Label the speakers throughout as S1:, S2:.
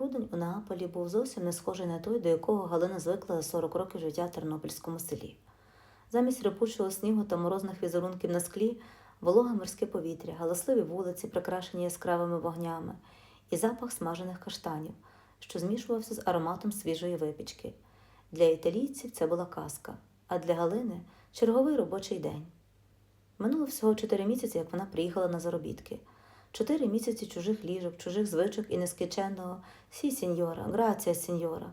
S1: Грудень у Неаполі був зовсім не схожий на той, до якого Галина звикла за 40 років життя в тернопільському селі. Замість репучого снігу та морозних візерунків на склі вологе морське повітря, галасливі вулиці, прикрашені яскравими вогнями, і запах смажених каштанів, що змішувався з ароматом свіжої випічки. Для італійців це була казка, а для Галини черговий робочий день. Минуло всього чотири місяці, як вона приїхала на заробітки. Чотири місяці чужих ліжок, чужих звичок і нескінченного «Сі, сеньора, грація, сеньора».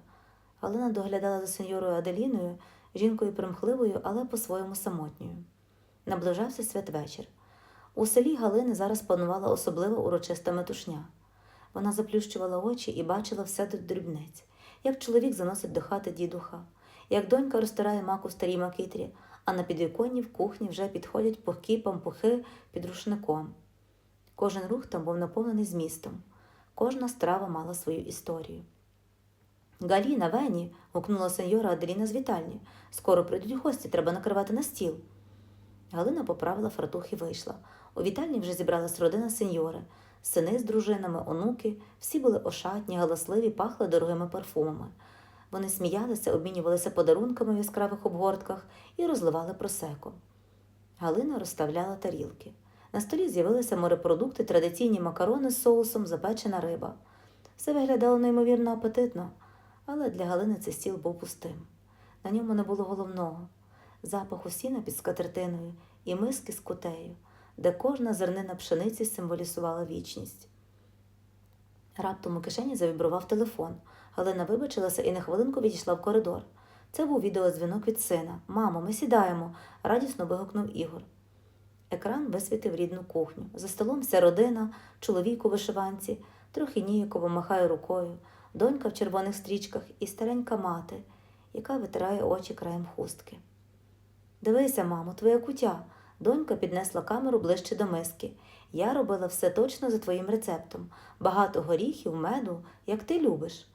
S1: Галина доглядала за сеньорою Аделіною, жінкою примхливою, але по-своєму самотньою. Наближався святвечір. У селі Галини зараз панувала особлива урочиста метушня. Вона заплющувала очі і бачила все до дрібниць, як чоловік заносить до хати дідуха, як донька розтирає маку в старій макитрі, а на підвіконні в кухні вже підходять пухкі пампухи під рушником. Кожен рух там був наповнений змістом, кожна страва мала свою історію. Галіна, Вені, гукнула сеньора Аделіна з вітальні. Скоро прийдуть гості, треба накривати на стіл. Галина поправила фартух і вийшла. У вітальні вже зібралась родина сеньори, сини з дружинами, онуки, всі були ошатні, галасливі, пахли дорогими парфумами. Вони сміялися, обмінювалися подарунками в яскравих обгортках і розливали просеко. Галина розставляла тарілки. На столі з'явилися морепродукти, традиційні макарони з соусом, запечена риба. Все виглядало неймовірно апетитно, але для Галини цей стіл був пустим. На ньому не було головного запаху сіна під скатертиною і миски з кутею, де кожна зернина пшениці символізувала вічність. Раптом у кишені завібрував телефон. Галина вибачилася і на хвилинку відійшла в коридор. Це був відеодзвінок від сина. Мамо, ми сідаємо, радісно вигукнув Ігор. Екран висвітив рідну кухню. За столом вся родина, чоловік у вишиванці, трохи ніяково махає рукою, донька в червоних стрічках і старенька мати, яка витирає очі краєм хустки. Дивися, мамо, твоя кутя. Донька піднесла камеру ближче до миски. Я робила все точно за твоїм рецептом. Багато горіхів, меду, як ти любиш.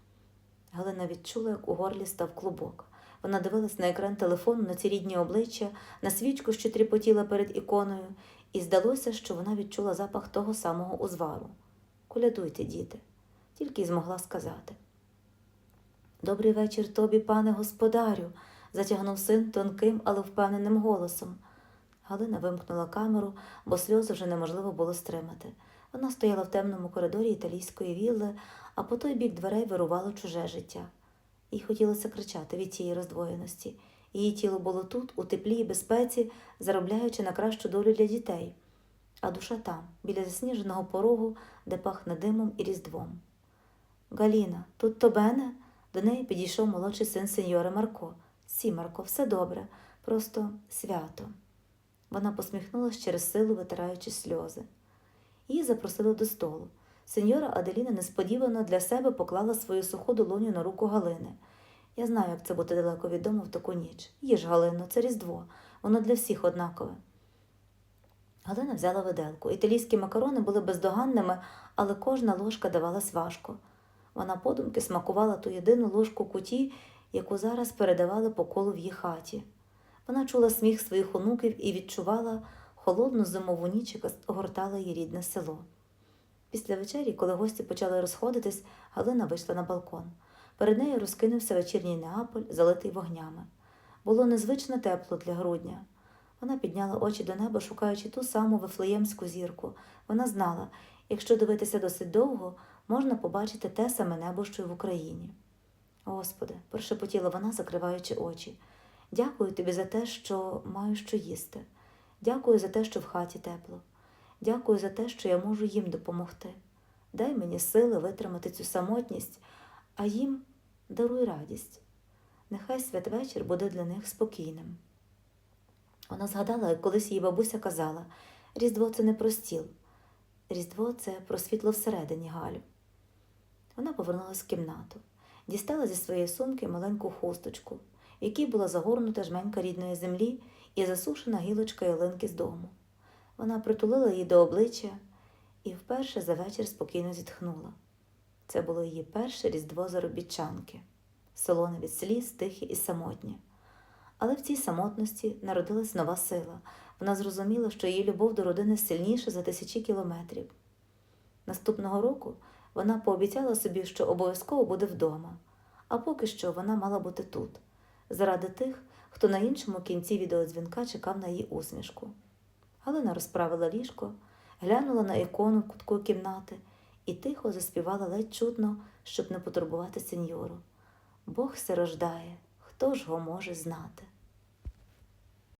S1: Галина відчула, як у горлі став клубок. Вона дивилась на екран телефону, на ці рідні обличчя, на свічку, що тріпотіла перед іконою, і здалося, що вона відчула запах того самого узвару. Колядуйте, діти, тільки й змогла сказати. Добрий вечір тобі, пане господарю, затягнув син тонким, але впевненим голосом. Галина вимкнула камеру, бо сльози вже неможливо було стримати. Вона стояла в темному коридорі італійської вілли, а по той бік дверей вирувало чуже життя. Їй хотілося кричати від цієї роздвоєності. Її тіло було тут, у теплі і безпеці, заробляючи на кращу долю для дітей, а душа там, біля засніженого порогу, де пахне димом і різдвом. Галіна, тут то Бене? До неї підійшов молодший син сеньора Марко. Сі, Марко, все добре, просто свято. Вона посміхнулася через силу, витираючи сльози. Її запросили до столу. Сеньора Аделіна несподівано для себе поклала свою суху долоню на руку Галини. Я знаю, як це бути далеко від дому в таку ніч. Їж, Галино, це Різдво, воно для всіх однакове. Галина взяла виделку. Італійські макарони були бездоганними, але кожна ложка давалась важко. Вона подумки смакувала ту єдину ложку куті, яку зараз передавали по колу в її хаті. Вона чула сміх своїх онуків і відчувала холодну зимову ніч, яка огортала її рідне село. Після вечері, коли гості почали розходитись, Галина вийшла на балкон. Перед нею розкинувся вечірній Неаполь, залитий вогнями. Було незвично тепло для грудня. Вона підняла очі до неба, шукаючи ту саму вифлеємську зірку. Вона знала, якщо дивитися досить довго, можна побачити те саме небо, що й в Україні. Господи, прошепотіла вона, закриваючи очі. Дякую тобі за те, що маю що їсти. Дякую за те, що в хаті тепло. Дякую за те, що я можу їм допомогти. Дай мені сили витримати цю самотність, а їм даруй радість. Нехай святвечір буде для них спокійним. Вона згадала, як колись її бабуся казала Різдво це не про стіл. Різдво це про світло всередині Галю. Вона повернулася в кімнату, дістала зі своєї сумки маленьку хусточку, в якій була загорнута жменька рідної землі і засушена гілочка ялинки з дому. Вона притулила її до обличчя і вперше за вечір спокійно зітхнула. Це було її перше різдво заробітчанки, солоне від сліз, тихе і самотнє. Але в цій самотності народилась нова сила. Вона зрозуміла, що її любов до родини сильніша за тисячі кілометрів. Наступного року Вона пообіцяла собі, що обов'язково буде вдома, а поки що вона мала бути тут, заради тих, хто на іншому кінці відеодзвінка чекав на її усмішку. Галина розправила ліжко, глянула на ікону в кутку кімнати і тихо заспівала ледь чутно, щоб не потурбувати сеньору. Бог все рождає, хто ж го може знати.